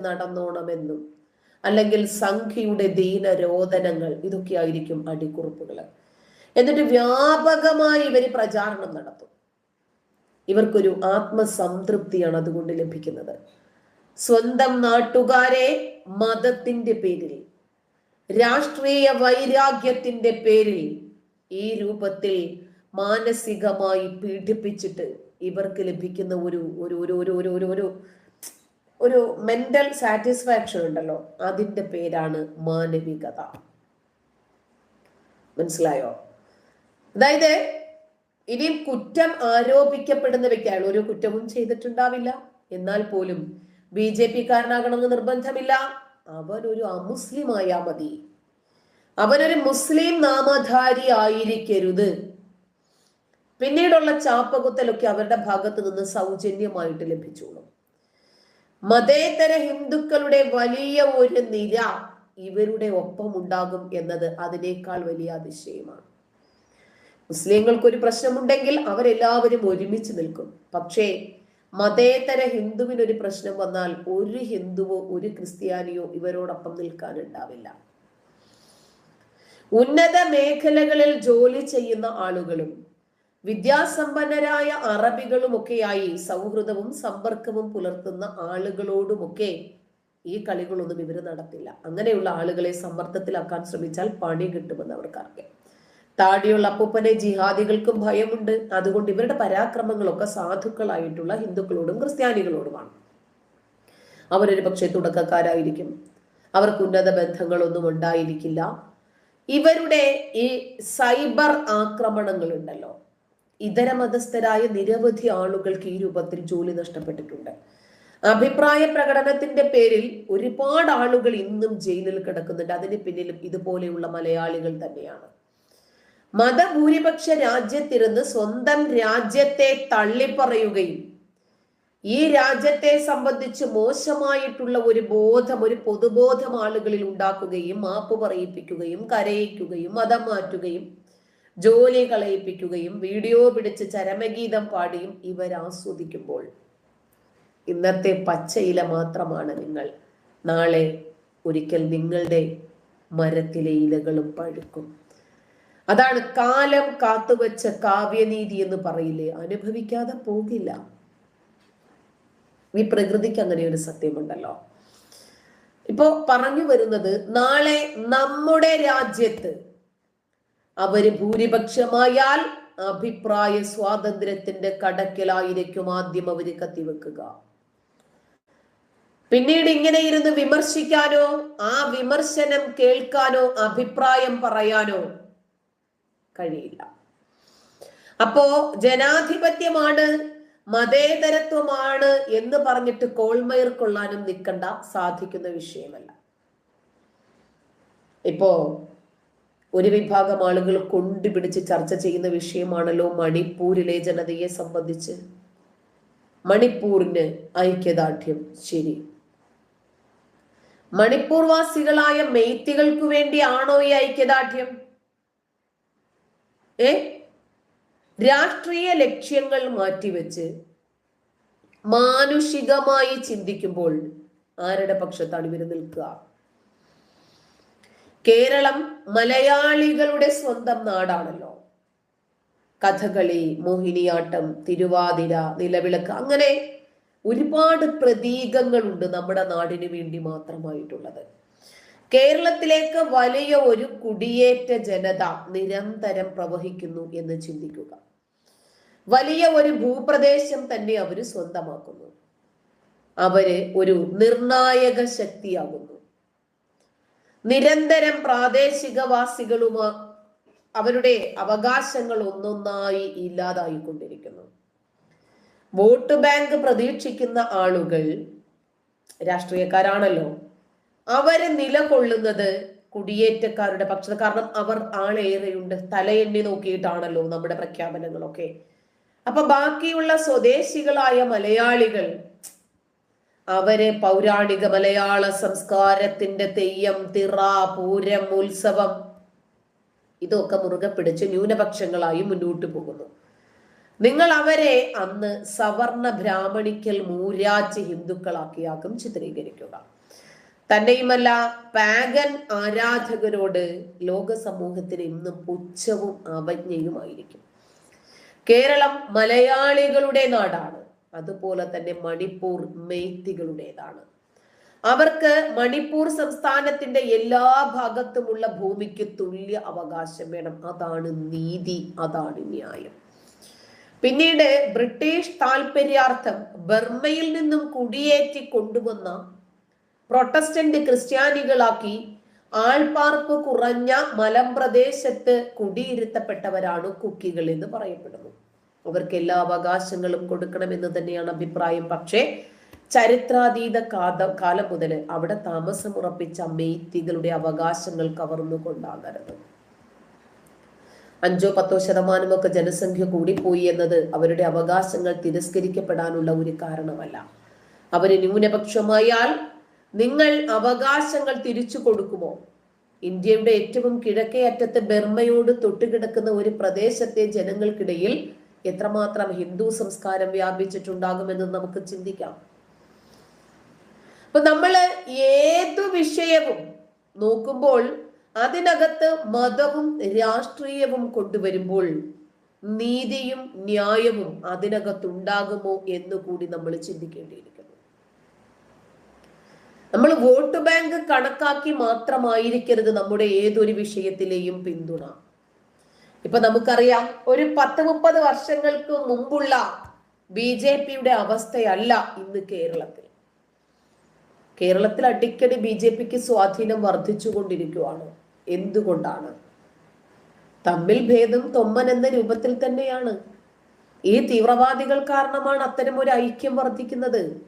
നടന്നോണമെന്നും അല്ലെങ്കിൽ സംഖ്യയുടെ ദീനരോധനങ്ങൾ ഇതൊക്കെ ആയിരിക്കും അടിക്കുറിപ്പുകൾ. എന്നിട്ട് വ്യാപകമായി ഇവർ പ്രചാരണം നടത്തും. ഇവർക്കൊരു ആത്മസംതൃപ്തിയാണ് അതുകൊണ്ട് ലഭിക്കുന്നത്. സ്വന്തം നാട്ടുകാരെ മതത്തിന്റെ പേരിൽ രാഷ്ട്രീയ വൈരാഗ്യത്തിന്റെ പേരിൽ ഈ രൂപത്തിൽ മാനസികമായി പീഡിപ്പിച്ചിട്ട് ഇവർക്ക് ലഭിക്കുന്ന ഒരു ഒരു ഒരു ഒരു ഒരു ഒരു ഒരു മെന്റൽ സാറ്റിസ്ഫാക്ഷൻ ഉണ്ടല്ലോ. അതിന്റെ പേരാണ് മാനവികത. മനസ്സിലായോ? അതായത് ഇനിയും കുറ്റം ആരോപിക്കപ്പെടുന്ന വ്യക്തിയാണ് ഒരു കുറ്റവും ചെയ്തിട്ടുണ്ടാവില്ല. എന്നാൽ പോലും ബി ജെ പി കാരനാകണമെന്ന് നിർബന്ധമില്ല. അവൻ ഒരു അമുസ്ലിം ആയാ മതി. അവനൊരു മുസ്ലിം നാമധാരി ആയിരിക്കരുത്. പിന്നീടുള്ള ചാപ്പകുത്തലൊക്കെ അവരുടെ ഭാഗത്ത് നിന്ന് സൗജന്യമായിട്ട് ലഭിച്ചോളും. മതേതര ഹിന്ദുക്കളുടെ വലിയ ഒരു നിര ഇവരുടെ ഒപ്പം ഉണ്ടാകും എന്നത് അതിനേക്കാൾ വലിയ അതിശയമാണ്. മുസ്ലിങ്ങൾക്ക് ഒരു പ്രശ്നമുണ്ടെങ്കിൽ അവരെല്ലാവരും ഒരുമിച്ച് നിൽക്കും. പക്ഷേ മതേതര ഹിന്ദുവിനൊരു പ്രശ്നം വന്നാൽ ഒരു ഹിന്ദുവോ ഒരു ക്രിസ്ത്യാനിയോ ഇവരോടൊപ്പം നിൽക്കാനുണ്ടാവില്ല. ഉന്നത മേഖലകളിൽ ജോലി ചെയ്യുന്ന ആളുകളും വിദ്യാസമ്പന്നരായ അറബികളുമൊക്കെയായി സൗഹൃദവും സമ്പർക്കവും പുലർത്തുന്ന ആളുകളോടുമൊക്കെ ഈ കളികളൊന്നും ഇവർ നടത്തില്ല. അങ്ങനെയുള്ള ആളുകളെ സമ്മർദ്ദത്തിലാക്കാൻ ശ്രമിച്ചാൽ പണി കിട്ടുമെന്ന് അവർക്കറിയാം. താടിയുള്ള അപ്പൂപ്പനെ ജിഹാദികൾക്കും ഭയമുണ്ട്. അതുകൊണ്ട് ഇവരുടെ പരാക്രമങ്ങളൊക്കെ സാധുക്കളായിട്ടുള്ള ഹിന്ദുക്കളോടും ക്രിസ്ത്യാനികളോടുമാണ്. അവരൊരു പക്ഷേ തുടക്കക്കാരായിരിക്കും. അവർക്ക് ഉന്നത ബന്ധങ്ങളൊന്നും ഉണ്ടായിരിക്കില്ല. ഇവരുടെ ഈ സൈബർ ആക്രമണങ്ങൾ ഉണ്ടല്ലോ ഇതര മതസ്ഥരായ നിരവധി ആളുകൾക്ക് ഈ രൂപത്തിൽ ജോലി നഷ്ടപ്പെട്ടിട്ടുണ്ട്. അഭിപ്രായ പ്രകടനത്തിന്റെ പേരിൽ ഒരുപാട് ആളുകൾ ഇന്നും ജയിലിൽ കിടക്കുന്നുണ്ട്. അതിന് പിന്നിലും ഇതുപോലെയുള്ള മലയാളികൾ തന്നെയാണ്. മതഭൂരിപക്ഷ രാജ്യത്തിരുന്ന് സ്വന്തം രാജ്യത്തെ തള്ളിപ്പറയുകയും ഈ രാജ്യത്തെ സംബന്ധിച്ച് മോശമായിട്ടുള്ള ഒരു ബോധം ഒരു പൊതുബോധം ആളുകളിൽ ഉണ്ടാക്കുകയും മാപ്പ് പറയിപ്പിക്കുകയും കരയിക്കുകയും മതം മാറ്റുകയും ജോലി കളയിപ്പിക്കുകയും വീഡിയോ പിടിച്ച് ചരമഗീതം പാടിയും ഇവർ ആസ്വദിക്കുമ്പോൾ ഇന്നത്തെ പച്ചയില മാത്രമാണ് നിങ്ങൾ. നാളെ ഒരിക്കൽ നിങ്ങളുടെ മരത്തിലെ ഇലകളും പഴുക്കും. അതാണ് കാലം കാത്തുവച്ച കാവ്യനീതി എന്ന് പറയില്ലേ? അനുഭവിക്കാതെ പോകില്ല. ഈ പ്രകൃതിക്ക് അങ്ങനെ ഒരു സത്യമുണ്ടല്ലോ. ഇപ്പോ പറഞ്ഞു വരുന്നത് നാളെ നമ്മുടെ രാജ്യത്ത് അവർ ഭൂരിപക്ഷമായാൽ അഭിപ്രായ സ്വാതന്ത്ര്യത്തിന്റെ കടക്കിലായിരിക്കും ആദ്യം അവർ കത്തിവെക്കുക. പിന്നീട് ഇങ്ങനെ ഇരുന്ന് വിമർശിക്കാനോ ആ വിമർശനം കേൾക്കാനോ അഭിപ്രായം പറയാനോ കഴിയില്ല. അപ്പോ ജനാധിപത്യമാണ് മതേതരത്വമാണ് എന്ന് പറഞ്ഞിട്ട് കോൾമയർ കൊള്ളാനും നിൽക്കണ്ട സാധിക്കുന്ന വിഷയമല്ല. ഇപ്പോ ഒരു വിഭാഗം ആളുകൾ കൊണ്ടുപിടിച്ച് ചർച്ച ചെയ്യുന്ന വിഷയമാണല്ലോ മണിപ്പൂരിലെ ജനതയെ സംബന്ധിച്ച്. മണിപ്പൂരിന് ഐക്യദാർഢ്യം. ശരി. മണിപ്പൂർ വാസികളായ മെയ്ത്തികൾക്ക് വേണ്ടിയാണോ ഈ ഐക്യദാർഢ്യം? ഏ? രാഷ്ട്രീയ ലക്ഷ്യങ്ങൾ മാറ്റിവെച്ച് മാനുഷികമായി ചിന്തിക്കുമ്പോൾ ആരുടെ പക്ഷത്താണ് ഇവർ നിൽക്കുക? കേരളം മലയാളികളുടെ സ്വന്തം നാടാണല്ലോ. കഥകളി മോഹിനിയാട്ടം തിരുവാതിര നിലവിളക്ക് അങ്ങനെ ഒരുപാട് പ്രതീകങ്ങളുണ്ട് നമ്മുടെ നാടിനു വേണ്ടി മാത്രമായിട്ടുള്ളത്. കേരളത്തിലേക്ക് വലിയ ഒരു കുടിയേറ്റ ജനത നിരന്തരം പ്രവഹിക്കുന്നു എന്ന് ചിന്തിക്കുക. വലിയ ഒരു ഭൂപ്രദേശം തന്നെ അവർ സ്വന്തമാക്കുന്നു. അവർ ഒരു നിർണായക ശക്തിയാകുന്നു. നിരന്തരം പ്രാദേശികവാസികളുമ അവരുടെ അവകാശങ്ങൾ ഒന്നൊന്നായി ഇല്ലാതായിക്കൊണ്ടിരിക്കുന്നു. വോട്ട് ബാങ്ക് പ്രതീക്ഷിക്കുന്ന ആളുകൾ രാഷ്ട്രീയക്കാരാണല്ലോ. അവർ നിലകൊള്ളുന്നത് കുടിയേറ്റക്കാരുടെ പക്ഷത്ത്. കാരണം അവർ ആളേറെയുണ്ട്. തലയെണ്ണി നോക്കിയിട്ടാണല്ലോ നമ്മുടെ പ്രഖ്യാപനങ്ങളൊക്കെ. അപ്പൊ ബാക്കിയുള്ള സ്വദേശികളായ മലയാളികൾ അവരെ പൗരാണിക മലയാള സംസ്കാരത്തിന്റെ തെയ്യം തിറ പൂരം ഉത്സവം ഇതൊക്കെ മുറുകെ പിടിച്ച് ന്യൂനപക്ഷങ്ങളായി മുന്നോട്ട് പോകുന്നു. നിങ്ങൾ അവരെ അന്ന് സവർണ ബ്രാഹ്മണിക്കൽ മൂരാച്ച് ഹിന്ദുക്കളാക്കിയാക്കും ചിത്രീകരിക്കുക. തന്നെയുമല്ല പാഗൻ ആരാധകരോട് ലോക സമൂഹത്തിന് ഇന്നും പുച്ഛവും അവജ്ഞയുമായിരിക്കും. കേരളം മലയാളികളുടെ നാടാണ്. അതുപോലെ തന്നെ മണിപ്പൂർ മെയ്ത്തികളുടേതാണ്. അവർക്ക് മണിപ്പൂർ സംസ്ഥാനത്തിന്റെ എല്ലാ ഭാഗത്തുമുള്ള ഭൂമിക്ക് തുല്യ അവകാശം വേണം. അതാണ് നീതി അതാണ് ന്യായം. പിന്നീട് ബ്രിട്ടീഷ് താൽപര്യാർത്ഥം ബർമയിൽ നിന്നും കുടിയേറ്റി കൊണ്ടുവന്ന പ്രൊട്ടസ്റ്റന്റ് ക്രിസ്ത്യാനികളാക്കി ആൾപാർപ്പ് കുറഞ്ഞ മലമ്പ്രദേശത്ത് കുടിയിരുത്തപ്പെട്ടവരാണ് കുക്കികൾ എന്ന് പറയപ്പെടുന്നു. അവർക്ക് എല്ലാ അവകാശങ്ങളും കൊടുക്കണമെന്ന് തന്നെയാണ് അഭിപ്രായം. പക്ഷേ ചരിത്രാതീത കാത കാലം മുതൽ അവിടെ താമസമുറപ്പിച്ച മെയ്ത്തികളുടെ അവകാശങ്ങൾ കവർന്നുകൊണ്ടാകരുത് അഞ്ചോ പത്തോ ശതമാനമൊക്കെ ജനസംഖ്യ കൂടിപ്പോയി എന്നത് അവരുടെ അവകാശങ്ങൾ തിരസ്കരിക്കപ്പെടാനുള്ള ഒരു കാരണമല്ല. അവർ ന്യൂനപക്ഷമായാൽ നിങ്ങൾ അവകാശങ്ങൾ തിരിച്ചു കൊടുക്കുമോ? ഇന്ത്യയുടെ ഏറ്റവും കിഴക്കേ അറ്റത്ത് ബർമയോട് തൊട്ടുകിടക്കുന്ന ഒരു പ്രദേശത്തെ ജനങ്ങൾക്കിടയിൽ എത്രമാത്രം ഹിന്ദു സംസ്കാരം വ്യാപിച്ചിട്ടുണ്ടാകുമെന്ന് നമുക്ക് ചിന്തിക്കാം. അപ്പൊ നമ്മൾ ഏതു വിഷയവും നോക്കുമ്പോൾ അതിനകത്ത് മതവും രാഷ്ട്രീയവും കൊണ്ടുവരുമ്പോൾ നീതിയും ന്യായവും അതിനകത്ത് ഉണ്ടാകുമോ എന്ന് കൂടി നമ്മൾ ചിന്തിക്കേണ്ടിയിരിക്കുന്നു. നമ്മൾ വോട്ട് ബാങ്ക് കണക്കാക്കി മാത്രമായിരിക്കരുത് നമ്മുടെ ഏതൊരു വിഷയത്തിലെയും പിന്തുണ. ഇപ്പൊ നമുക്കറിയാം ഒരു പത്ത് മുപ്പത് വർഷങ്ങൾക്ക് മുമ്പുള്ള ബി ജെ പിയുടെ അവസ്ഥയല്ല ഇന്ന് കേരളത്തിൽ. കേരളത്തിൽ അടിക്കടി ബി ജെ പിക്ക് സ്വാധീനം വർദ്ധിച്ചുകൊണ്ടിരിക്കുകയാണ് എന്തുകൊണ്ടാണ്? തമ്മിൽ ഭേദം തൊമ്മൻ എന്ന രൂപത്തിൽ തന്നെയാണ്. ഈ തീവ്രവാദികൾ കാരണമാണ് അത്തരം ഒരു ഐക്യം വർദ്ധിക്കുന്നത്.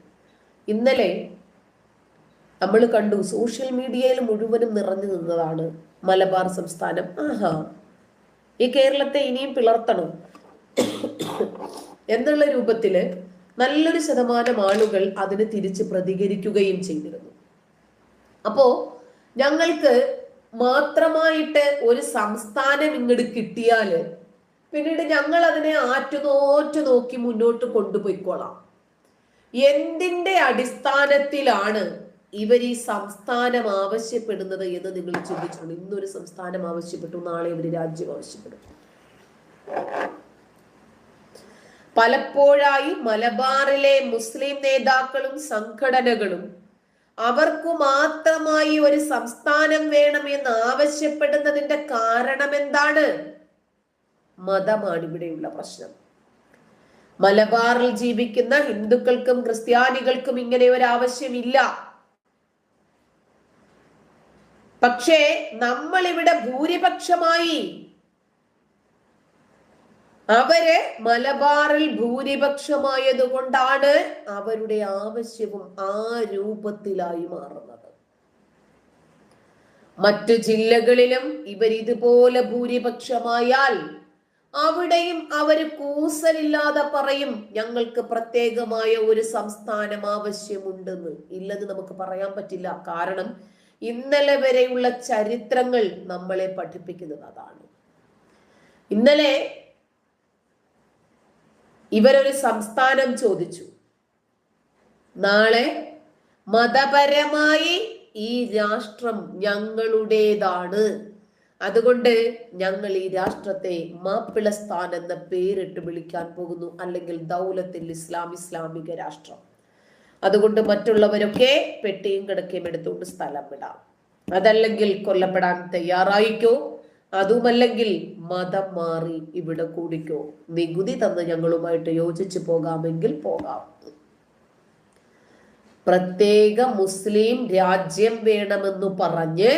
ഇന്നലെ നമ്മൾ കണ്ടു സോഷ്യൽ മീഡിയയിൽ മുഴുവനും നിറഞ്ഞു നിന്നതാണ് മലബാർ സംസ്ഥാനം. ആഹാ. ഈ കേരളത്തെ ഇനിയും പിളർത്തണം. എന്നുള്ള രൂപത്തിൽ നല്ലൊരു ശതമാനം ആളുകൾ അതിന് തിരിച്ച് പ്രതികരിക്കുകയും ചെയ്തിരുന്നു. അപ്പോ ഞങ്ങൾക്ക് മാത്രമായിട്ട് ഒരു സംസ്ഥാനം ഇങ്ങോട്ട് കിട്ടിയാൽ പിന്നീട് ഞങ്ങൾ അതിനെ ആറ്റുനോറ്റു നോക്കി മുന്നോട്ട് കൊണ്ടുപോയിക്കോളാം. എന്തിന്റെ അടിസ്ഥാനത്തിലാണ് ഇവർ ഈ സംസ്ഥാനം ആവശ്യപ്പെടുന്നത് എന്ന് നിങ്ങൾ ചിന്തിച്ചിട്ടുണ്ട്. ഇന്നൊരു സംസ്ഥാനം ആവശ്യപ്പെട്ടു നാളെ ഇവർ രാജ്യം ആവശ്യപ്പെടും. പലപ്പോഴായി മലബാറിലെ മുസ്ലിം നേതാക്കളും സംഘടനകളും അവർക്കു മാത്രമായി ഒരു സംസ്ഥാനം വേണമെന്ന് ആവശ്യപ്പെടുന്നതിന്റെ കാരണം എന്താണ്? മതമാണ് ഇവിടെയുള്ള പ്രശ്നം. മലബാറിൽ ജീവിക്കുന്ന ഹിന്ദുക്കൾക്കും ക്രിസ്ത്യാനികൾക്കും ഇങ്ങനെ ഒരു ആവശ്യമില്ല. പക്ഷേ നമ്മൾ ഇവിടെ ഭൂരിപക്ഷമായി. അവർ മലബാറിൽ ഭൂരിപക്ഷമായത് കൊണ്ടാണ് അവരുടെ ആവശ്യവും ആ രൂപത്തിലായി മാറുന്നത്. മറ്റു ജില്ലകളിലും ഇവർ ഇതുപോലെ ഭൂരിപക്ഷമായാൽ അവിടെയും അവർ കൂസലില്ലാതെ പറയും ഞങ്ങൾക്ക് പ്രത്യേകമായ ഒരു സംസ്ഥാനം ആവശ്യമുണ്ടെന്ന്. ഇല്ലെന്ന് നമുക്ക് പറയാൻ പറ്റില്ല. കാരണം ഇന്നലെ വരെയുള്ള ചരിത്രങ്ങൾ നമ്മളെ പഠിപ്പിക്കുന്നത് അതാണ്. ഇന്നലെ ഇവരൊരു സംസ്ഥാനം ചോദിച്ചു. നാളെ മതപരമായി ഈ രാഷ്ട്രം ഞങ്ങളുടേതാണ്. അതുകൊണ്ട് ഞങ്ങൾ ഈ രാഷ്ട്രത്തെ മാപ്പിളസ്ഥാൻ എന്ന പേരിട്ട് വിളിക്കാൻ പോകുന്നു. അല്ലെങ്കിൽ ദൗലത്തിൽ ഇസ്ലാം ഇസ്ലാമിക രാഷ്ട്രം. അതുകൊണ്ട് മറ്റുള്ളവരൊക്കെ പെട്ടിയും കിടക്കയും എടുത്തുകൊണ്ട് സ്ഥലം വിടാം. അതല്ലെങ്കിൽ കൊല്ലപ്പെടാൻ തയ്യാറായിക്കോ? അതുമല്ലെങ്കിൽ മതം മാറി ഇവിടെ കൂടിക്കോ? നികുതി തന്ന് ഞങ്ങളുമായിട്ട് യോജിച്ചു പോകാമെങ്കിൽ പോകാം. പ്രത്യേക മുസ്ലിം രാജ്യം വേണമെന്ന് പറഞ്ഞ്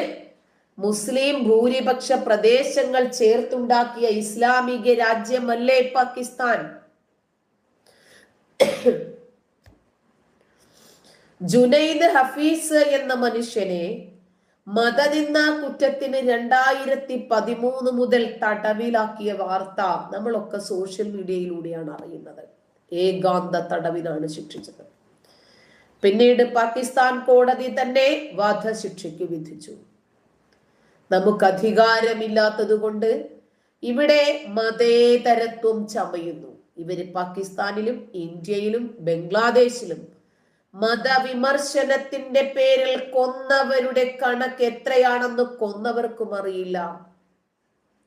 മുസ്ലിം ഭൂരിപക്ഷ പ്രദേശങ്ങൾ ചേർത്തുണ്ടാക്കിയ ഇസ്ലാമിക രാജ്യമല്ലേ പാകിസ്ഥാൻ? ജുനൈദ് ഹഫീസ് എന്ന മനുഷ്യനെ മതനിന്ന കുറ്റത്തിന് രണ്ടായിരത്തി പതിമൂന്ന് മുതൽ തടവിലാക്കിയ വാർത്ത നമ്മളൊക്കെ സോഷ്യൽ മീഡിയയിലൂടെയാണ് അറിയുന്നത്. ഏകാന്ത തടവിലാണ് ശിക്ഷിച്ചത്. പിന്നീട് പാകിസ്ഥാൻ കോടതി തന്നെ വധശിക്ഷയ്ക്ക് വിധിച്ചു. നമുക്ക് അധികാരമില്ലാത്തത് കൊണ്ട് ഇവിടെ മതേതരത്വം ചമയുന്നു. ഇവർ പാകിസ്ഥാനിലും ഇന്ത്യയിലും ബംഗ്ലാദേശിലും മതവിമർശനത്തിന്റെ പേരിൽ കൊന്നവരുടെ കണക്ക് എത്രയാണെന്ന് കൊന്നവർക്കും അറിയില്ല.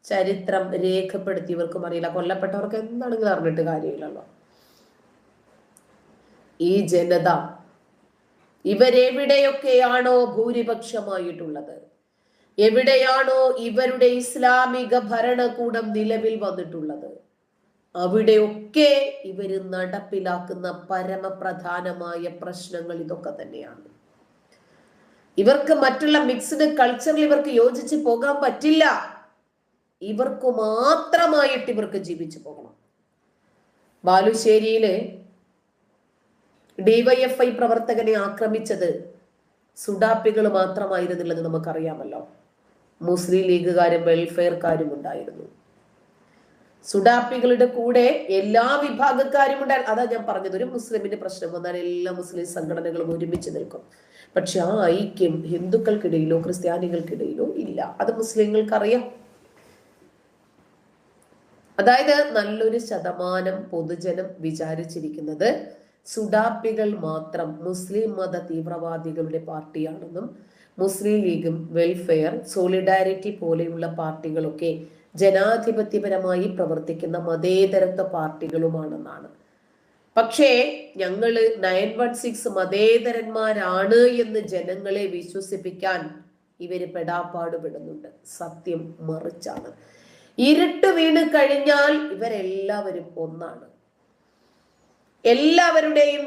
ചരിത്രം രേഖപ്പെടുത്തിയവർക്കും അറിയില്ല. കൊല്ലപ്പെട്ടവർക്ക് എന്താണെങ്കിലും അറിഞ്ഞിട്ട് കാര്യമില്ലല്ലോ. ഈ ജനത ഇവരെവിടെയൊക്കെയാണോ ഭൂരിപക്ഷമായിട്ടുള്ളത്? എവിടെയാണോ ഇവരുടെ ഇസ്ലാമിക ഭരണകൂടം നിലവിൽ വന്നിട്ടുള്ളത്? അവിടെയൊക്കെ ഇവർ നടപ്പിലാക്കുന്ന പരമപ്രധാനമായ പ്രശ്നങ്ങൾ ഇതൊക്കെ തന്നെയാണ്. ഇവർക്ക് മറ്റുള്ള മിക്സ്ഡ് കൾച്ചറിൽ ഇവർക്ക് യോജിച്ച് പോകാൻ പറ്റില്ല. ഇവർക്ക് മാത്രമായിട്ട് ഇവർക്ക് ജീവിച്ചു പോകണം. ബാലുശ്ശേരിയിൽ ഡിവൈഎഫ്ഐ പ്രവർത്തകനെ ആക്രമിച്ചത് സുഡാപ്പികൾ മാത്രമായിരുന്നില്ലെന്ന് നമുക്കറിയാമല്ലോ. മുസ്ലിം ലീഗുകാരും വെൽഫെയർക്കാരും ഉണ്ടായിരുന്നു. സുഡാപ്പികളുടെ കൂടെ എല്ലാ വിഭാഗക്കാരും ഉണ്ടായിരുന്നു അതാ ഞാൻ പറഞ്ഞത് ഒരു മുസ്ലിമിന്റെ പ്രശ്നം വന്നാൽ എല്ലാ മുസ്ലിം സംഘടനകളും ഒരുമിച്ച് നിൽക്കും. പക്ഷെ ആ ഐക്യം ഹിന്ദുക്കൾക്കിടയിലോ ക്രിസ്ത്യാനികൾക്കിടയിലോ ഇല്ല. അത് മുസ്ലിങ്ങൾക്ക് അറിയാം അതായത് നല്ലൊരു ശതമാനം പൊതുജനം വിചാരിച്ചിരിക്കുന്നത് സുഡാപ്പികൾ മാത്രം മുസ്ലിം മത തീവ്രവാദികളുടെ പാർട്ടിയാണെന്നും മുസ്ലിം ലീഗും വെൽഫെയർ സോളിഡാരിറ്റി പോലെയുള്ള പാർട്ടികളൊക്കെ ജനാധിപത്യപരമായി പ്രവർത്തിക്കുന്ന മതേതരത്വ പാർട്ടികളുമാണെന്നാണ്. പക്ഷേ ഞങ്ങൾ നയൻ വൺ സിക്സ് മതേതരന്മാരാണ് എന്ന് ജനങ്ങളെ വിശ്വസിപ്പിക്കാൻ ഇവർ പെടാപ്പാടുപെടുന്നുണ്ട്. സത്യം മറിച്ചാണ്. ഇരുട്ട് വീണ് കഴിഞ്ഞാൽ ഇവരെല്ലാവരും ഒന്നാണ്. എല്ലാവരുടെയും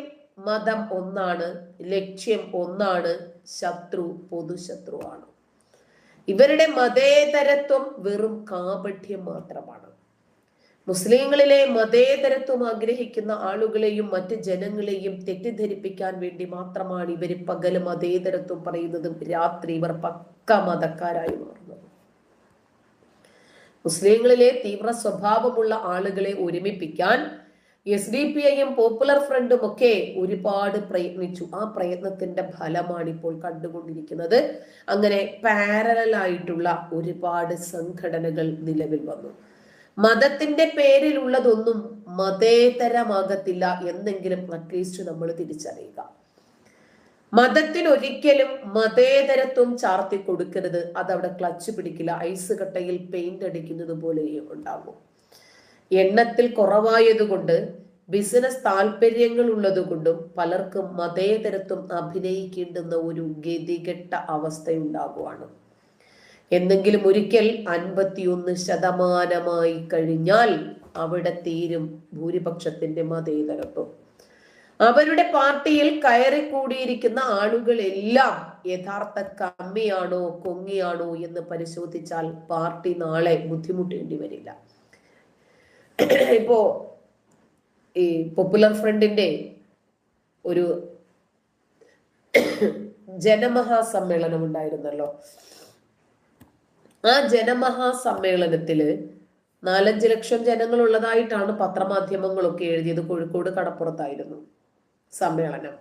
മതം ഒന്നാണ് ലക്ഷ്യം ഒന്നാണ് ശത്രു പൊതുശത്രുവാണ്. ഇവരുടെ മതേതരത്വം വെറും കാപഠ്യം മാത്രമാണ്. മുസ്ലിങ്ങളിലെ മതേതരത്വം ആഗ്രഹിക്കുന്ന ആളുകളെയും മറ്റ് ജനങ്ങളെയും തെറ്റിദ്ധരിപ്പിക്കാൻ വേണ്ടി മാത്രമാണ് ഇവർ പകൽ മതേതരത്വം പറയുന്നതും രാത്രി ഇവർ പക്ക മതക്കാരായി മാറുന്നത്. മുസ്ലിങ്ങളിലെ തീവ്ര സ്വഭാവമുള്ള ആളുകളെ ഒരുമിപ്പിക്കാൻ എസ് ഡി പി ഐയും പോപ്പുലർ ഫ്രണ്ടും ഒക്കെ ഒരുപാട് പ്രയത്നിച്ചു. ആ പ്രയത്നത്തിന്റെ ഫലമാണ് ഇപ്പോൾ കണ്ടുകൊണ്ടിരിക്കുന്നത്. അങ്ങനെ പാരലായിട്ടുള്ള ഒരുപാട് സംഘടനകൾ നിലവിൽ വന്നു. മതത്തിന്റെ പേരിലുള്ളതൊന്നും മതേതരമാകത്തില്ല എന്നെങ്കിലും അറ്റ്ലീസ്റ്റ് നമ്മൾ തിരിച്ചറിയുക. മതത്തിനൊരിക്കലും മതേതരത്വം ചാർത്തി കൊടുക്കരുത്. അതവിടെ ക്ലച്ച് പിടിക്കില്ല. ഐസ് കട്ടയിൽ പെയിന്റ് അടിക്കുന്നത് പോലെ ഉണ്ടാകും എണ്ണത്തിൽ കുറവായതുകൊണ്ട് ബിസിനസ് താല്പര്യങ്ങൾ ഉള്ളതുകൊണ്ടും പലർക്കും മതേതരത്വം അഭിനയിക്കേണ്ടുന്ന ഒരു ഗതികെട്ട അവസ്ഥയുണ്ടാകുവാണ്. എന്നെങ്കിലും ഒരിക്കൽ അൻപത്തിയൊന്ന് ശതമാനമായി കഴിഞ്ഞാൽ അവിടെ തീരും ഭൂരിപക്ഷത്തിന്റെ മതേതരത്വം. അവരുടെ പാർട്ടിയിൽ കയറി കൂടിയിരിക്കുന്ന ആളുകളെല്ലാം യഥാർത്ഥ കമ്മിയാണോ കൊങ്ങിയാണോ എന്ന് പരിശോധിച്ചാൽ പാർട്ടി നാളെ ബുദ്ധിമുട്ടേണ്ടി വരില്ല. ഇപ്പോ ഈ പോപ്പുലർ ഫ്രണ്ടിന്റെ ഒരു ജനമഹാസമ്മേളനം ഉണ്ടായിരുന്നല്ലോ. ആ ജനമഹാസമ്മേളനത്തിൽ നാലഞ്ച് ലക്ഷം ജനങ്ങൾ ഉള്ളതായിട്ടാണ് പത്രമാധ്യമങ്ങളൊക്കെ എഴുതിയത്. കോഴിക്കോട് കടപ്പുറത്തായിരുന്നു സമ്മേളനം.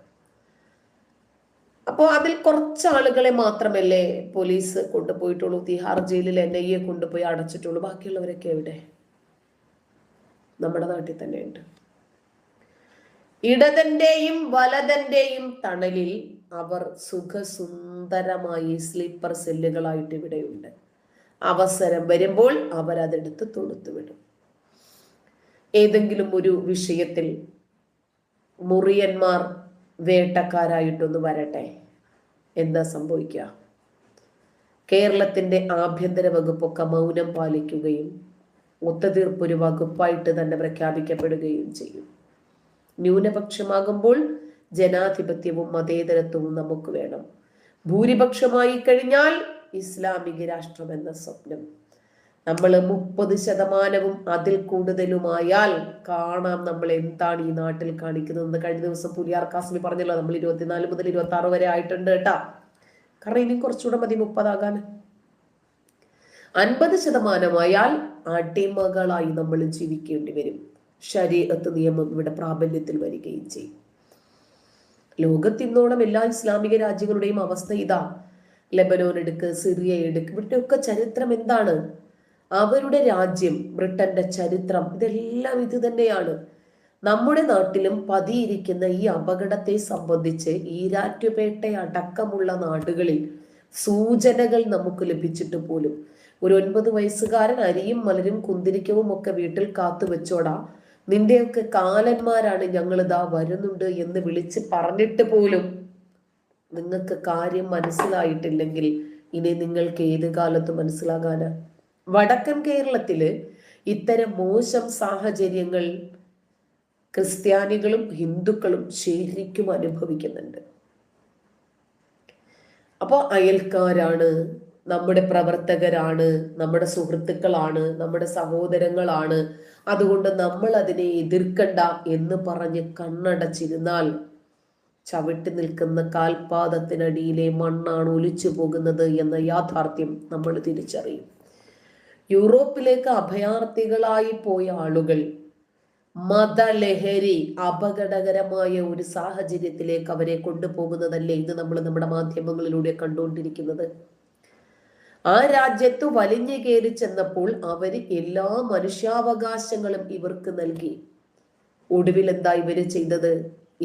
അപ്പോൾ അതിൽ കുറച്ച് ആളുകളെ മാത്രമല്ലേ പോലീസ് കൊണ്ടുപോയിട്ടുള്ളൂ? തിഹാർ ജയിലിൽ എൻ ഐ എ കൊണ്ടുപോയി അടച്ചിട്ടുള്ളൂ. ബാക്കിയുള്ളവരൊക്കെ എവിടെ? നമ്മുടെ നാട്ടിൽ തന്നെയുണ്ട്. ഇടതന്റെയും വലതന്റെയും തണലിൽ അവർ സുഖസുന്ദരമായി സ്ലീപ്പർ സെല്ലുകളായിട്ട് ഇവിടെയുണ്ട്. അവസരം വരുമ്പോൾ അവരതെടുത്ത് തൊടുത്തു വിടും. ഏതെങ്കിലും ഒരു വിഷയത്തിൽ മുറിയന്മാർ വേട്ടക്കാരായിട്ടൊന്ന് വരട്ടെ എന്താ സംഭവിക്കുക? കേരളത്തിന്റെ ആഭ്യന്തര വകുപ്പൊക്കെ മൗനം പാലിക്കുകയും ഒത്തുതീർപ്പ് ഒരു വകുപ്പായിട്ട് തന്നെ പ്രഖ്യാപിക്കപ്പെടുകയും ചെയ്യും. ന്യൂനപക്ഷമാകുമ്പോൾ ജനാധിപത്യവും മതേതരത്വവും നമുക്ക് വേണം. ഭൂരിപക്ഷമായി കഴിഞ്ഞാൽ ഇസ്ലാമിക രാഷ്ട്രം എന്ന സ്വപ്നം. നമ്മൾ മുപ്പത് ശതമാനവും അതിൽ കൂടുതലുമായാൽ കാണാം നമ്മൾ എന്താണ് ഈ നാട്ടിൽ കാണിക്കുന്നത് കഴിഞ്ഞ ദിവസം പുലിയാർ കാസ്മി പറഞ്ഞല്ലോ നമ്മൾ ഇരുപത്തിനാല് മുതൽ ഇരുപത്തി ആറ് വരെ ആയിട്ടുണ്ട് കേട്ടാ. കാരണം ഇനി കുറച്ചുകൂടെ മതി മുപ്പതാകാൻ. അൻപത് ശതമാനമായാൽ അടിമകളായി നമ്മൾ ജീവിക്കേണ്ടി വരും. ശരീരത്ത് നിയമം ഇവിടെ പ്രാബല്യത്തിൽ വരികയും ചെയ്യും. ലോകത്തിന്നോളം എല്ലാ ഇസ്ലാമിക രാജ്യങ്ങളുടെയും അവസ്ഥ ഇതാ. ലെബനോൻ എടുക്ക് സിറിയ എടുക്ക് ഇവിടെയൊക്കെ ചരിത്രം എന്താണ്? അവരുടെ രാജ്യം ബ്രിട്ടന്റെ ചരിത്രം ഇതെല്ലാം ഇത് തന്നെയാണ്. നമ്മുടെ നാട്ടിലും പതിയിരിക്കുന്ന ഈ അപകടത്തെ സംബന്ധിച്ച് ഈരാറ്റുപേട്ട അടക്കമുള്ള നാടുകളിൽ സൂചനകൾ നമുക്ക് ലഭിച്ചിട്ട് പോലും ഒരു ഒൻപത് വയസ്സുകാരൻ അരിയും മലരും കുന്തിരിക്കവും ഒക്കെ വീട്ടിൽ കാത്തു വെച്ചോടാ. നിന്റെയൊക്കെ കാലന്മാരാണ് ഞങ്ങൾ ഇതാ വരുന്നുണ്ട് എന്ന് വിളിച്ച് പറഞ്ഞിട്ട് പോലും നിങ്ങൾക്ക് കാര്യം മനസ്സിലായിട്ടില്ലെങ്കിൽ ഇനി നിങ്ങൾക്ക് ഏത് കാലത്ത് മനസ്സിലാകാന്? വടക്കൻ കേരളത്തിൽ ഇത്തരം മോശം സാഹചര്യങ്ങൾ ക്രിസ്ത്യാനികളും ഹിന്ദുക്കളും ശരിക്കും അനുഭവിക്കുന്നുണ്ട്. അപ്പോൾ അയൽക്കാരാണ് നമ്മുടെ പ്രവർത്തകരാണ് നമ്മുടെ സുഹൃത്തുക്കളാണ് നമ്മുടെ സഹോദരങ്ങളാണ്. അതുകൊണ്ട് നമ്മൾ അതിനെ എതിർക്കണ്ട എന്ന് പറഞ്ഞ് കണ്ണടച്ചിരുന്നാൽ ചവിട്ടി നിൽക്കുന്ന കാൽപാദത്തിനടിയിലെ മണ്ണാണ് ഒലിച്ചു പോകുന്നത് എന്ന യാഥാർത്ഥ്യം നമ്മൾ തിരിച്ചറിയും. യൂറോപ്പിലേക്ക് അഭയാർത്ഥികളായി പോയ ആളുകൾ മതലഹരി അപകടകരമായ ഒരു സാഹചര്യത്തിലേക്ക് അവരെ കൊണ്ടുപോകുന്നതല്ലേ ഇന്ന് നമ്മൾ നമ്മുടെ മാധ്യമങ്ങളിലൂടെ കണ്ടുകൊണ്ടിരിക്കുന്നത്? ആ രാജ്യത്ത് വലിഞ്ഞു കയറി ചെന്നപ്പോൾ അവർ എല്ലാ മനുഷ്യാവകാശങ്ങളും ഇവർക്ക് നൽകി. ഒടുവിൽ എന്താ ഇവർ ചെയ്തത്?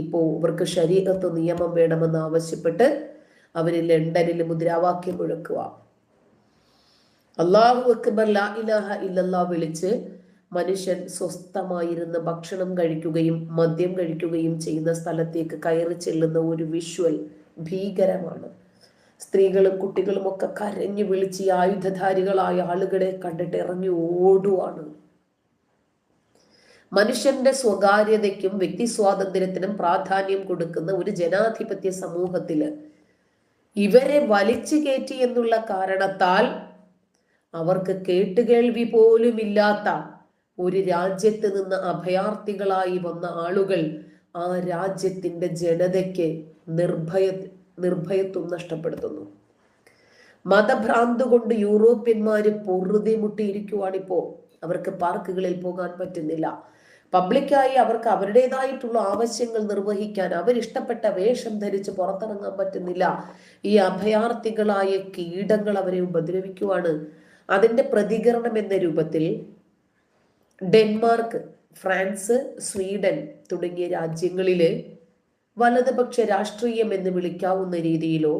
ഇപ്പോ ഇവർക്ക് ശരീരത്ത് നിയമം വേണമെന്ന് ആവശ്യപ്പെട്ട് അവർ ലണ്ടനിൽ മുദ്രാവാക്യം മുഴക്കുക അള്ളാഹു അക്ബർ ലാ ഇലാഹ ഇല്ലല്ലാ വിളിച്ച് മനുഷ്യൻ സ്വസ്ഥമായിരുന്ന് ഭക്ഷണം കഴിക്കുകയും മദ്യം കഴിക്കുകയും ചെയ്യുന്ന സ്ഥലത്തേക്ക് കയറി ചെല്ലുന്ന ഒരു വിഷ്വൽ ഭീകരമാണ്. സ്ത്രീകളും കുട്ടികളും ഒക്കെ കരഞ്ഞു വിളിച്ച് ആയുധധാരികളായ ആളുകളെ കണ്ടിട്ട് ഇറങ്ങി ഓടുവാണ്. മനുഷ്യന്റെ സ്വകാര്യതയ്ക്കും വ്യക്തി സ്വാതന്ത്ര്യത്തിനും പ്രാധാന്യം കൊടുക്കുന്ന ഒരു ജനാധിപത്യ സമൂഹത്തിൽ ഇവരെ വലിച്ചു കയറ്റി എന്നുള്ള കാരണത്താൽ അവർക്ക് കേട്ടുകേൾവി പോലുമില്ലാത്ത ഒരു രാജ്യത്ത് നിന്ന് അഭയാർത്ഥികളായി വന്ന ആളുകൾ ആ രാജ്യത്തിന്റെ ജനതയ്ക്ക് നിർഭയ നിർഭയത്വം നഷ്ടപ്പെടുത്തുന്നു. മതഭ്രാന്ത് കൊണ്ട് യൂറോപ്യന്മാര് പൊറുതി മുട്ടിയിരിക്കുവാണിപ്പോ അവർക്ക് പാർക്കുകളിൽ പോകാൻ പറ്റുന്നില്ല. പബ്ലിക്കായി അവർക്ക് അവരുടേതായിട്ടുള്ള ആവശ്യങ്ങൾ നിർവഹിക്കാൻ അവരിഷ്ടപ്പെട്ട വേഷം ധരിച്ച് പുറത്തിറങ്ങാൻ പറ്റുന്നില്ല. ഈ അഭയാർത്ഥികളായ കീടങ്ങൾ അവരെ ഉപദ്രവിക്കുവാണ്. അതിന്റെ പ്രതികരണം എന്ന രൂപത്തിൽ ഡെൻമാർക്ക് ഫ്രാൻസ് സ്വീഡൻ തുടങ്ങിയ രാജ്യങ്ങളിൽ വലതുപക്ഷ രാഷ്ട്രീയം എന്ന് വിളിക്കാവുന്ന രീതിയിലോ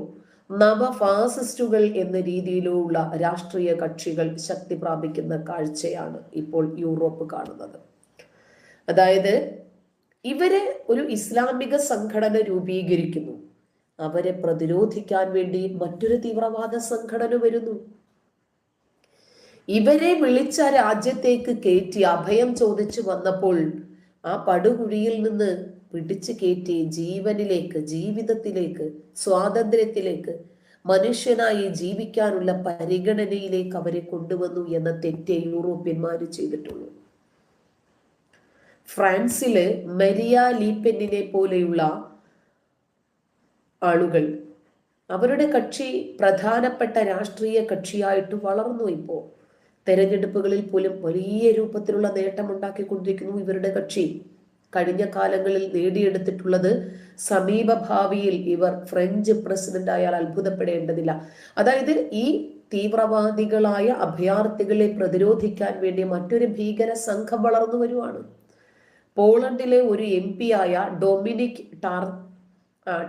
നവ ഫാസിസ്റ്റുകൾ എന്ന രീതിയിലോ ഉള്ള രാഷ്ട്രീയ കക്ഷികൾ ശക്തി പ്രാപിക്കുന്ന കാഴ്ചയാണ് ഇപ്പോൾ യൂറോപ്പ് കാണുന്നത്. അതായത് ഇവർ ഒരു ഇസ്ലാമിക സംഘടന രൂപീകരിക്കുന്നു. അവരെ പ്രതിരോധിക്കാൻ വേണ്ടി മറ്റൊരു തീവ്രവാദ സംഘടന വരുന്നു. ഇവരെ വിളിച്ച രാജ്യത്തേക്ക് കയറ്റി അഭയം ചോദിച്ചു വന്നപ്പോൾ ആ പടുകുഴിയിൽ നിന്ന് പിടിച്ചു കയറ്റി ജീവനിലേക്ക് ജീവിതത്തിലേക്ക് സ്വാതന്ത്ര്യത്തിലേക്ക് മനുഷ്യനായി ജീവിക്കാനുള്ള പരിഗണനയിലേക്ക് അവരെ കൊണ്ടുവന്നു എന്ന തെറ്റേ യൂറോപ്യന്മാർ ചെയ്തിട്ടുള്ളൂ. ഫ്രാൻസിലെ മരിയ ലീപ്പെന്നിനെ പോലെയുള്ള ആളുകൾ അവരുടെ കക്ഷി പ്രധാനപ്പെട്ട രാഷ്ട്രീയ കക്ഷിയായിട്ട് വളർന്നു ഇപ്പോ. തെരഞ്ഞെടുപ്പുകളിൽ പോലും വലിയ രൂപത്തിലുള്ള നേട്ടമുണ്ടാക്കിക്കൊണ്ടിരിക്കുന്നു ഇവരുടെ കക്ഷി. കഴിഞ്ഞ കാലങ്ങളിൽ നേടിയെടുത്തിട്ടുള്ളത് സമീപ ഭാവിയിൽ ഇവർ ഫ്രഞ്ച് പ്രസിഡന്റ് ആയാൽ അത്ഭുതപ്പെടേണ്ടതില്ല. അതായത് ഈ തീവ്രവാദികളായ അഭയാർത്ഥികളെ പ്രതിരോധിക്കാൻ വേണ്ടി മറ്റൊരു ഭീകര സംഘം വളർന്നു വരുവാണ്. പോളണ്ടിലെ ഒരു എം പി ആയ ഡൊമിനിക് ടാർ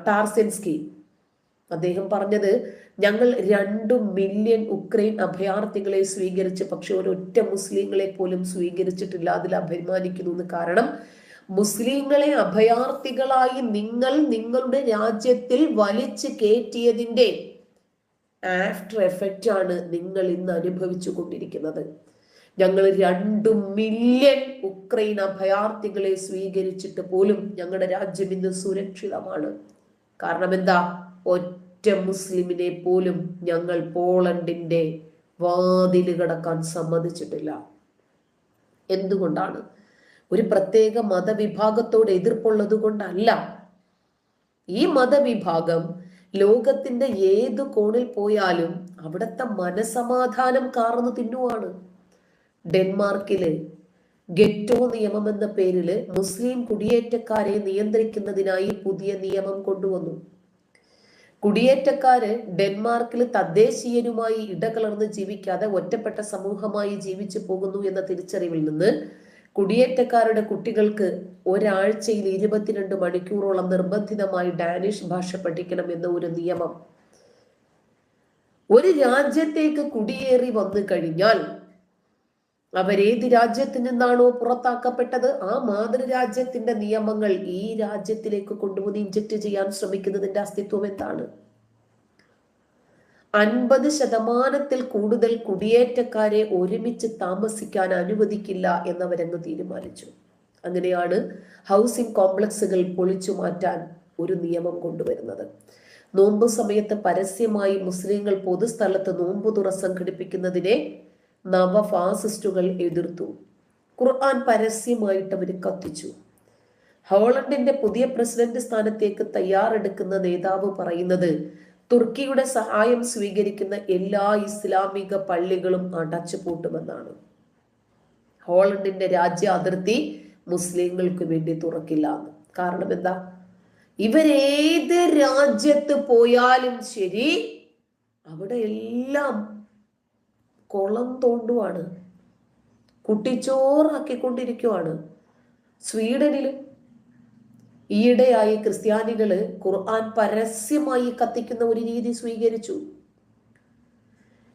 ടാർസെൻസ്കി. അദ്ദേഹം പറഞ്ഞത് ഞങ്ങൾ രണ്ടു മില്യൺ ഉക്രൈൻ അഭയാർത്ഥികളെ സ്വീകരിച്ച് പക്ഷെ ഒരൊറ്റ മുസ്ലിങ്ങളെ പോലും സ്വീകരിച്ചിട്ടില്ല. അതിൽ അഭിമാനിക്കുന്നു കാരണം മുസ്ലിങ്ങളെ അഭയാർത്ഥികളായി നിങ്ങൾ നിങ്ങളുടെ രാജ്യത്തിൽ വലിച്ചു കയറ്റിയതിന്റെ ആഫ്റ്റർ എഫക്റ്റ് ആണ് നിങ്ങൾ ഇന്ന് അനുഭവിച്ചു കൊണ്ടിരിക്കുന്നത്. ഞങ്ങൾ രണ്ടു മില്യൺ ഉക്രൈൻ അഭയാർത്ഥികളെ സ്വീകരിച്ചിട്ട് പോലും ഞങ്ങളുടെ രാജ്യം ഇന്ന് സുരക്ഷിതമാണ്. കാരണം എന്താ? ഒറ്റ മുസ്ലിമിനെ പോലും ഞങ്ങൾ പോളണ്ടിന്റെ വാതിൽ കടക്കാൻ സമ്മതിച്ചിട്ടില്ല. എന്തുകൊണ്ടാണ്? ഒരു പ്രത്യേക മതവിഭാഗത്തോട് എതിർപ്പുള്ളത് കൊണ്ടല്ല. ഈ മതവിഭാഗം ലോകത്തിന്റെ ഏത് കോണിൽ പോയാലും അവിടുത്തെ മനസമാധാനം കാർന്നു തിന്നുവാണ്. ഡെൻമാർക്കിൽ ഗെറ്റോ നിയമം എന്ന പേരിൽ മുസ്ലിം കുടിയേറ്റക്കാരെ നിയന്ത്രിക്കുന്നതിനായി പുതിയ നിയമം കൊണ്ടുവന്നു. കുടിയേറ്റക്കാര് ഡെൻമാർക്കിൽ തദ്ദേശീയരുമായി ഇടകലർന്ന് ജീവിക്കാതെ ഒറ്റപ്പെട്ട സമൂഹമായി ജീവിച്ചു പോകുന്നു എന്ന തിരിച്ചറിവിൽ നിന്ന് കുടിയേറ്റക്കാരുടെ കുട്ടികൾക്ക് ഒരാഴ്ചയിൽ ഇരുപത്തിരണ്ട് മണിക്കൂറോളം നിർബന്ധിതമായി ഡാനിഷ് ഭാഷ പഠിക്കണം എന്ന ഒരു നിയമം. ഒരു രാജ്യത്തേക്ക് കുടിയേറി വന്നു കഴിഞ്ഞാൽ അവരേത് രാജ്യത്തിൽ നിന്നാണോ പുറത്താക്കപ്പെട്ടത്? ആ മാതൃരാജ്യത്തിന്റെ നിയമങ്ങൾ ഈ രാജ്യത്തിലേക്ക് കൊണ്ടുവന്ന് ഇഞ്ചക്ട് ചെയ്യാൻ ശ്രമിക്കുന്നതിന്റെ അസ്തിത്വം എന്താണ്? അൻപത് ശതമാനത്തിൽ കൂടുതൽ കുടിയേറ്റക്കാരെ ഒരുമിച്ച് താമസിക്കാൻ അനുവദിക്കില്ല എന്നവരങ്ങ് തീരുമാനിച്ചു. അങ്ങനെയാണ് ഹൗസിംഗ് കോംപ്ലക്സുകൾ പൊളിച്ചു മാറ്റാൻ ഒരു നിയമം കൊണ്ടുവരുന്നത്. നോമ്പ് സമയത്ത് പരസ്യമായി മുസ്ലിങ്ങൾ പൊതുസ്ഥലത്ത് നോമ്പ് തുറ സംഘടിപ്പിക്കുന്നതിനെ നവഫാസിസ്റ്റുകൾ എതിർത്തു. ഖുർആൻ പരസ്യമായിട്ട് അവർ കത്തിച്ചു. ഹോളണ്ടിന്റെ പുതിയ പ്രസിഡന്റ് സ്ഥാനത്തേക്ക് തയ്യാറെടുക്കുന്ന നേതാവ് പറയുന്നത് തുർക്കിയുടെ സഹായം സ്വീകരിക്കുന്ന എല്ലാ ഇസ്ലാമിക പള്ളികളും അടച്ചുപൂട്ടുമെന്നാണ് ഹോളണ്ടിന്റെ രാജ്യ അതിർത്തി മുസ്ലിങ്ങൾക്ക് വേണ്ടി തുറക്കില്ല എന്ന്. കാരണം എന്താ? ഇവരേത് രാജ്യത്ത് പോയാലും ശരി അവിടെ എല്ലാം കുളം തോണ്ടുവാണ്. കുട്ടിച്ചോറാക്കിക്കൊണ്ടിരിക്കുവാണ്. സ്വീഡനിലും ഈയിടെയായി ക്രിസ്ത്യാനികൾ ഖുർആൻ പരസ്യമായി കത്തിക്കുന്ന ഒരു രീതി സ്വീകരിച്ചു.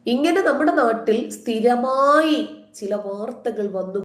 ഇങ്ങനെ നമ്മുടെ നാട്ടിൽ സ്ഥിരമായി ചില വാർത്തകൾ വന്നു